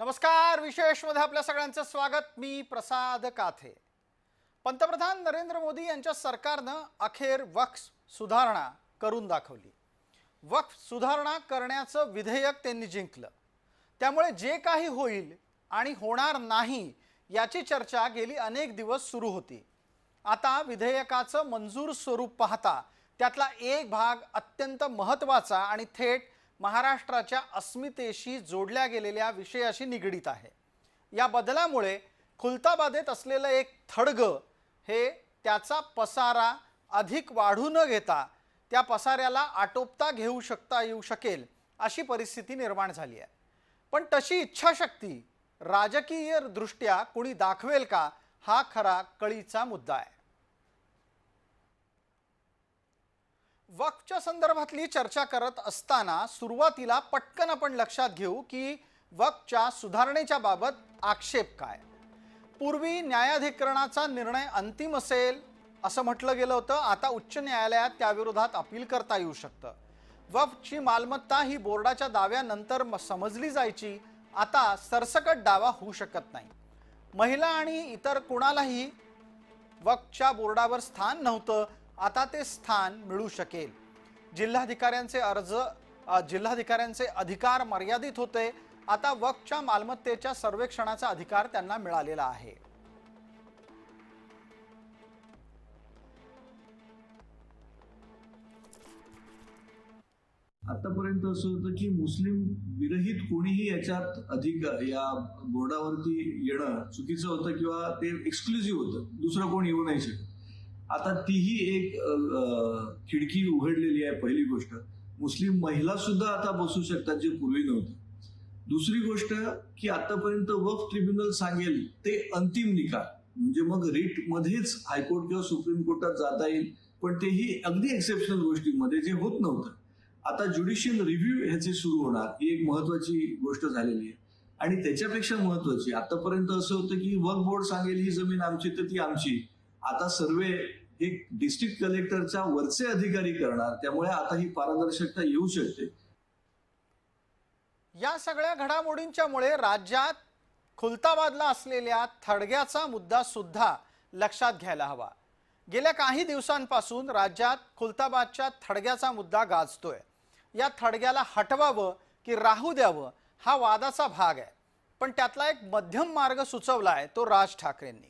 नमस्कार विशेषमध्ये आपल्या सगळ्यांचं स्वागत. मी प्रसाद काथे. पंतप्रधान नरेंद्र मोदी यांच्या सरकारनं अखेर वक्फ सुधारणा करून दाखवली. वक्फ सुधारणा करण्याचं विधेयक त्यांनी जिंकलं. त्यामुळे जे काही होईल आणि होणार नाही याची चर्चा गेली अनेक दिवस सुरू होती. आता विधेयकाचं मंजूर स्वरूप पाहता त्यातला एक भाग अत्यंत महत्त्वाचा आणि थेट महाराष्ट्राच्या अस्मितेशी जोडल्या गेलेल्या विषयाशी निगडीत आहे. या बदलामुळे खुलताबादेत असलेलं एक थडगं हे त्याचा पसारा अधिक वाढू न घेता त्या पसाऱ्याला आटोपता घेऊ शकता येऊ शकेल अशी परिस्थिती निर्माण झाली आहे. पण तशी इच्छाशक्ती राजकीय दृष्ट्या कुणी दाखवेल का हा खरा कळीचा मुद्दा आहे. वक्फच्या संदर्भातली चर्चा करत असताना सुरुवातीला पटकन आपण लक्षात घेऊ की वक्फच्या सुधारणेच्या बाबत आक्षेप काय. पूर्वी न्यायाधिकरणाचा निर्णय अंतिम असेल असं म्हटलं गेलं होतं. आता उच्च न्यायालयात त्याविरोधात अपील करता येऊ शकतं. वक्फची मालमत्ता ही बोर्डाच्या दाव्यानंतर समजली जायची. आता सरसकट दावा होऊ शकत नाही. महिला आणि इतर कुणालाही वक्फच्या बोर्डावर स्थान नव्हतं. आता ते स्थान मिळू शकेल. जिल्हाधिकाऱ्यांचे अर्ज जिल्हाधिकाऱ्यांचे अधिकार मर्यादित होते. आता वक्फच्या मालमत्तेच्या सर्वेक्षणाचा अधिकार त्यांना मिळालेला आहे. आतापर्यंत असं होतं की मुस्लिम विरहित कोणीही याच्यात अधिक या बोर्डावरती येणं चुकीचं होतं किंवा ते एक्सक्लुझिव्ह होतं. दुसरं कोण येऊ नाही शकत. आता तीही एक खिडकी उघडलेली आहे पहिली गोष्ट. मुस्लिम महिला सुद्धा आता बसू शकतात जे पूर्वी नव्हतं. दुसरी गोष्ट की आतापर्यंत वक्फ ट्रिब्युनल सांगेल ते अंतिम निकाल. म्हणजे मग रिट मध्येच हायकोर्ट किंवा सुप्रीम कोर्टात जाता येईल पण तेही अगदी एक्सेप्शनल गोष्टींमध्ये जे होत नव्हतं. आता ज्युडिशियल रिव्ह्यू ह्याचे सुरू होणार ही एक महत्वाची गोष्ट झालेली आहे. आणि त्याच्यापेक्षा महत्वाची आतापर्यंत असं होतं की वर्क बोर्ड सांगेल ही जमीन आमची तर ती आमची. आता सर्वे हे डिस्ट्रिक्ट कलेक्टरच्या वरचे अधिकारी करणार त्यामुळे आता ही पारदर्शकता येऊ शकते. या सगळ्या घडामोडींच्यामुळे राज्यात खुलताबादला असलेल्या थडग्याचा मुद्दा सुद्धा लक्षात घ्यायला हवा. गेल्या काही दिवसांपासून राज्यात खुलताबादच्या थडग्याचा मुद्दा गाजतोय. या थडग्याला हटवावं की राहू द्यावं हा वादाचा भाग आहे. पण त्यातला एक मध्यम मार्ग सुचवलाय तो राज ठाकरेंनी.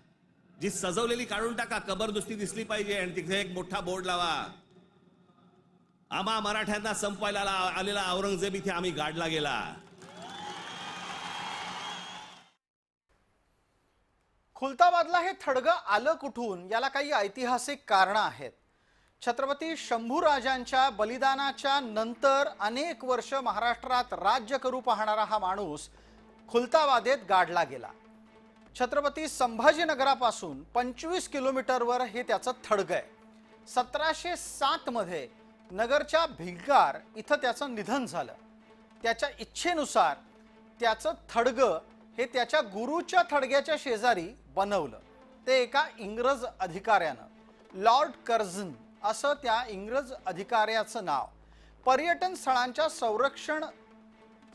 जी सजवलेली काढून टाका कबर नुसती दिसली पाहिजे आणि तिथे एक मोठा बोर्ड लावा. आम्हा मराठ्यांना संपवायला आलेला औरंगजेब इथे आम्ही गाडला गेला. खुलताबादला हे थडगं आलं कुठून? याला काही ऐतिहासिक कारणं आहेत. छत्रपती शंभूराजांच्या बलिदानाच्या नंतर अनेक वर्ष महाराष्ट्रात राज्य करू पाहणारा हा माणूस खुलताबादेत गाडला गेला. छत्रपती संभाजीनगरापासून पंचवीस किलोमीटरवर हे त्याचं थडगं आहे. सतराशे सातमध्ये नगरच्या भिंगार इथं त्याचं निधन झालं. त्याच्या इच्छेनुसार त्याचं थडगं हे त्याच्या गुरुच्या थडग्याच्या शेजारी बनवलं. ते एका इंग्रज अधिकाऱ्यानं. लॉर्ड कर्झन असं त्या इंग्रज अधिकाऱ्याचं नाव. पर्यटन स्थळांच्या संरक्षण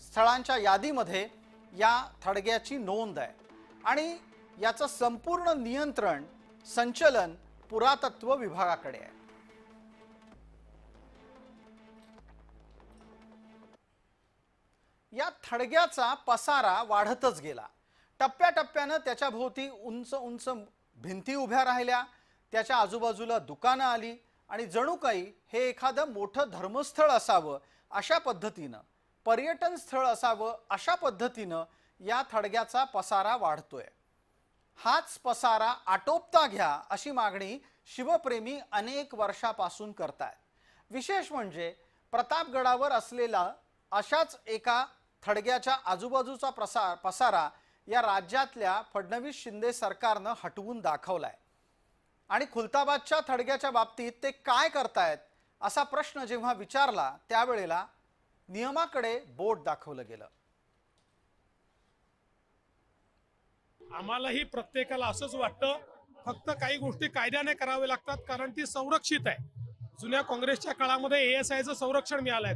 स्थळांच्या यादीमध्ये या थडग्याची नोंद आहे. आणि याचं संपूर्ण नियंत्रण संचलन पुरातत्व विभागाकडे आहे. या थडग्याचा पसारा वाढतच गेला. टप्प्याटप्प्यानं त्याच्या भोवती उंच उंच भिंती उभ्या राहिल्या त्याच्या आजूबाजूला दुकानं आली आणि जणू काही हे एखादं मोठं धर्मस्थळ असावं अशा पद्धतीनं पर्यटन स्थळ असावं अशा पद्धतीनं या थडग्याचा पसारा वाढतोय. हाच पसारा आटोपता घ्या अशी मागणी शिवप्रेमी अनेक वर्षापासून करतायत. विशेष म्हणजे प्रतापगडावर असलेला अशाच एका थडग्याच्या आजूबाजूचा प्रसार पसारा या राज्यातल्या फडणवीस शिंदे सरकारनं हटवून दाखवलाय. आणि खुलताबादच्या थडग्याच्या बाबतीत ते काय करतायत असा प्रश्न जेव्हा विचारला त्यावेळेला नियमाकडे बोट दाखवलं गेलं. आम्हालाही प्रत्येकाला असंच वाटतं फक्त काही गोष्टी कायद्याने कराव्या लागतात कारण ती संरक्षित आहे. जुन्या काँग्रेसच्या काळामध्ये एएसआयचं संरक्षण मिळालंय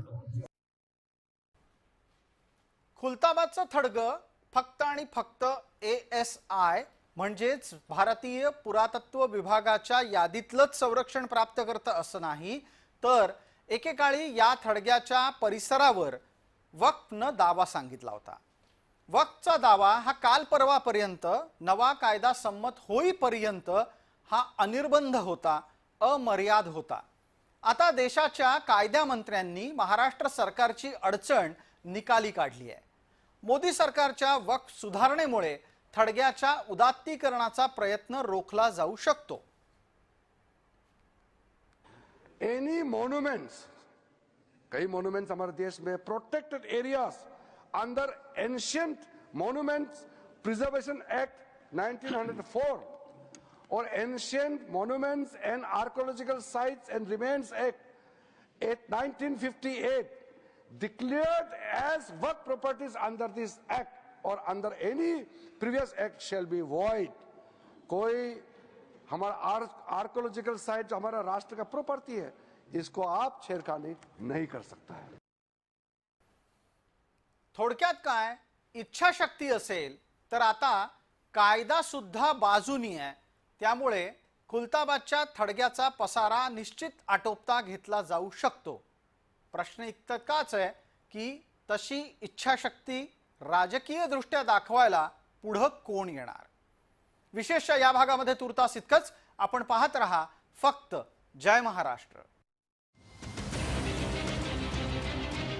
खुलताबादचं थडगं फक्त आणि फक्त ए एस आय म्हणजेच भारतीय पुरातत्व विभागाच्या यादीतलंच संरक्षण प्राप्त करतं असं नाही तर एकेकाळी या थडग्याच्या परिसरावर वक्फनं दावा सांगितला होता. वक्तचा दावा हा काल परवापर्यंत नवा कायदा संमत होईपर्यंत हा अनिर्बंध होता अमर्याद होता. आता देशाच्या कायद्यामंत्र्यांनी महाराष्ट्र सरकारची अडचण निकाली काढली आहे. मोदी सरकारच्या वक्फ सुधारणेमुळे थडग्याच्या उदात्तीकरणाचा प्रयत्न रोखला जाऊ शकतो. एनी मॉन्युमेंट्स कई मॉन्यूमेंट्स हमारे देश में protected areas under Ancient Monuments Preservation Act 1904 or Ancient Monuments and Archaeological Sites and Remains Act 1958 declared as work properties under this act or under any previous act shall be void koi hamara archaeological site जो हमारा राष्ट्र का property है इसको आप छेड़खानी नहीं कर सकता है थोडक्यात काय? इच्छाशक्ती असेल तर आता कायदासुद्धा बाजूनी आहे. त्यामुळे खुलताबादच्या थडग्याचा पसारा निश्चित आटोपता घेतला जाऊ शकतो. प्रश्न इतकाच आहे की तशी इच्छाशक्ती राजकीयदृष्ट्या दाखवायला पुढं कोण येणार? विशेषतः या भागामध्ये तुर्तास इतकंच. आपण पाहत रहा फक्त जय महाराष्ट्र.